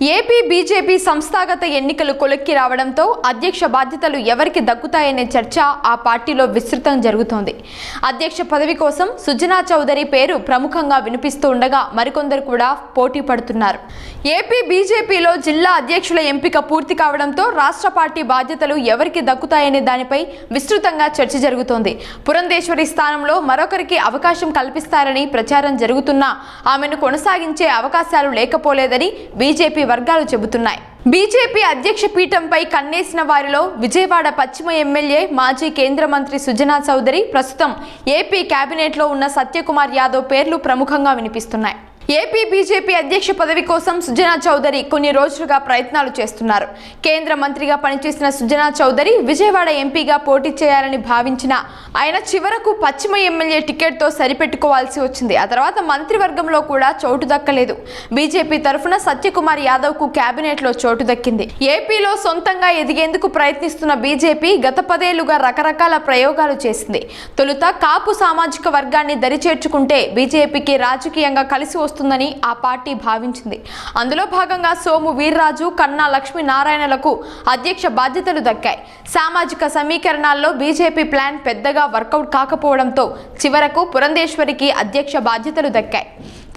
AP BJP సంస్థాగత ఎన్నికలు కొలిక్కి రావడంతో అధ్యక్ష బాధ్యతలు ఎవరికి దక్కుతాయనే చర్చ ఆ పార్టీలో విస్తృతం జరుగుతోంది. అధ్యక్ష పదవి కోసం సుజనా చౌదరి పేరు ప్రముఖంగా వినిపిస్తూ ఉండగా మరికొందరు కూడా పోటీ పడుతున్నారు. ఏపీ బీజేపీలో జిల్లా అధ్యక్షుల ఎంపిక పూర్తి కావడంతో రాష్ట్ర పార్టీ బాధ్యతలు ఎవరికి దక్కుతాయనే దానిపై విస్తృతంగా చర్చ జరుగుతోంది. పురంధేశ్వరి స్థానంలో మరొకరికి అవకాశం కల్పిస్తారని ప్రచారం జరుగుతున్నా ఆమెను కొనసాగించే అవకాశాలు లేకపోలేదని బీజేపీ వర్గాలు చెబుతున్నాయి. బీజేపీ అధ్యక్ష పీఠంపై కన్నేసిన వారిలో విజయవాడ పశ్చిమ ఎమ్మెల్యే మాజీ కేంద్ర మంత్రి సుజనా చౌదరి ప్రస్తుతం ఏపీ కేబినెట్లో ఉన్న సత్యకుమార్ యాదవ్ పేర్లు ప్రముఖంగా వినిపిస్తున్నాయి. ఏపీ బీజేపీ అధ్యక్ష పదవి కోసం సుజనా చౌదరి కొన్ని రోజులుగా ప్రయత్నాలు చేస్తున్నారు. కేంద్ర మంత్రిగా పనిచేసిన సుజనా చౌదరి విజయవాడ ఎంపీగా పోటీ చేయాలని భావించిన ఆయన చివరకు పశ్చిమ ఎమ్మెల్యే టికెట్తో సరిపెట్టుకోవాల్సి వచ్చింది. ఆ తర్వాత మంత్రివర్గంలో కూడా చోటు దక్కలేదు. బీజేపీ తరఫున సత్యకుమార్ యాదవ్కు చోటు దక్కింది. ఏపీలో సొంతంగా ఎదిగేందుకు ప్రయత్నిస్తున్న బీజేపీ గత పదేళ్ళుగా రకరకాల ప్రయోగాలు చేసింది. తొలుత కాపు సామాజిక వర్గాన్ని దరిచేర్చుకుంటే బీజేపీకి రాజకీయంగా కలిసి వస్తుంది. వస్తుందని ఆ పార్టీ భావించింది. అందులో భాగంగా సోము వీర్రాజు కన్నా లక్ష్మీనారాయణలకు అధ్యక్ష బాధ్యతలు దక్కాయి. సామాజిక సమీకరణాల్లో బీజేపీ ప్లాన్ పెద్దగా వర్కౌట్ కాకపోవడంతో చివరకు పురంధేశ్వరికి అధ్యక్ష బాధ్యతలు దక్కాయి.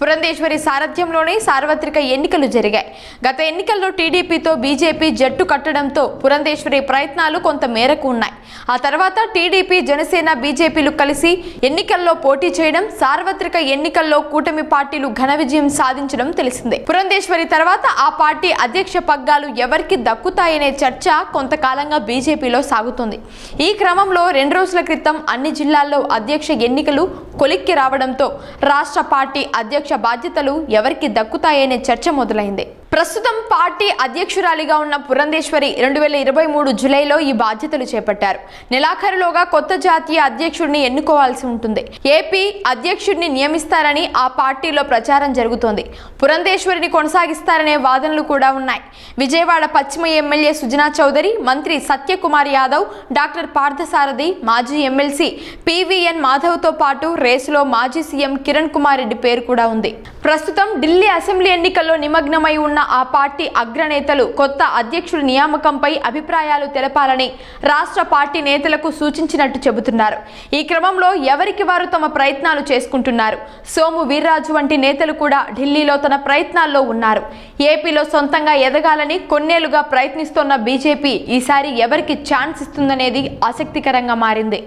పురంధేశ్వరి సారథ్యంలోనే సార్వత్రిక ఎన్నికలు జరిగాయి. గత ఎన్నికల్లో టీడీపీతో బీజేపీ జట్టు కట్టడంతో పురంధేశ్వరి ప్రయత్నాలు కొంత మేరకు ఉన్నాయి. ఆ తర్వాత టీడీపీ జనసేన బీజేపీలు కలిసి ఎన్నికల్లో పోటీ చేయడం సార్వత్రిక ఎన్నికల్లో కూటమి పార్టీలు ఘన విజయం సాధించడం తెలిసిందే. పురంధేశ్వరి తర్వాత ఆ పార్టీ అధ్యక్ష పగ్గాలు ఎవరికి దక్కుతాయనే చర్చ కొంతకాలంగా బీజేపీలో సాగుతోంది. ఈ క్రమంలో రెండు రోజుల క్రితం అన్ని జిల్లాల్లో అధ్యక్ష ఎన్నికలు కొలిక్కి రావడంతో రాష్ట్ర పార్టీ అధ్యక్ష అధ్యక్ష బాధ్యతలు ఎవరికి దక్కుతాయనే చర్చ మొదలైంది. ప్రస్తుతం పార్టీ అధ్యక్షురాలిగా ఉన్న పురంధేశ్వరి రెండు వేల ఇరవై మూడు జులైలో ఈ బాధ్యతలు చేపట్టారు. నెలాఖరులోగా కొత్త జాతీయ అధ్యక్షుడిని ఎన్నుకోవాల్సి ఉంటుంది. ఏపీ అధ్యక్షుడిని నియమిస్తారని ఆ పార్టీలో ప్రచారం జరుగుతోంది. పురంధేశ్వరిని కొనసాగిస్తారనే వాదనలు కూడా ఉన్నాయి. విజయవాడ పశ్చిమ ఎమ్మెల్యే సుజనా చౌదరి మంత్రి సత్యకుమార్ యాదవ్ డాక్టర్ పార్థసారథి మాజీ ఎమ్మెల్సీ పివిఎన్ మాధవ్తో పాటు రేసులో మాజీ సీఎం కిరణ్ కుమార్ రెడ్డి పేరు కూడా ఉంది. ప్రస్తుతం ఢిల్లీ అసెంబ్లీ ఎన్నికల్లో నిమగ్నమై ఉన్న ఆ పార్టీ అగ్రనేతలు కొత్త అధ్యక్షుడి నియామకంపై అభిప్రాయాలు తెలపాలని రాష్ట్ర పార్టీ నేతలకు సూచించినట్టు చెబుతున్నారు. ఈ క్రమంలో ఎవరికి వారు తమ ప్రయత్నాలు చేసుకుంటున్నారు? సోము వీర్రాజు వంటి నేతలు కూడా ఢిల్లీలో తన ప్రయత్నాల్లో ఉన్నారు. ఏపీలో సొంతంగా ఎదగాలని కొన్నేళ్ళుగా ప్రయత్నిస్తోన్న బీజేపీ ఈసారి ఎవరికి ఛాన్స్ ఇస్తుందనేది ఆసక్తికరంగా మారింది.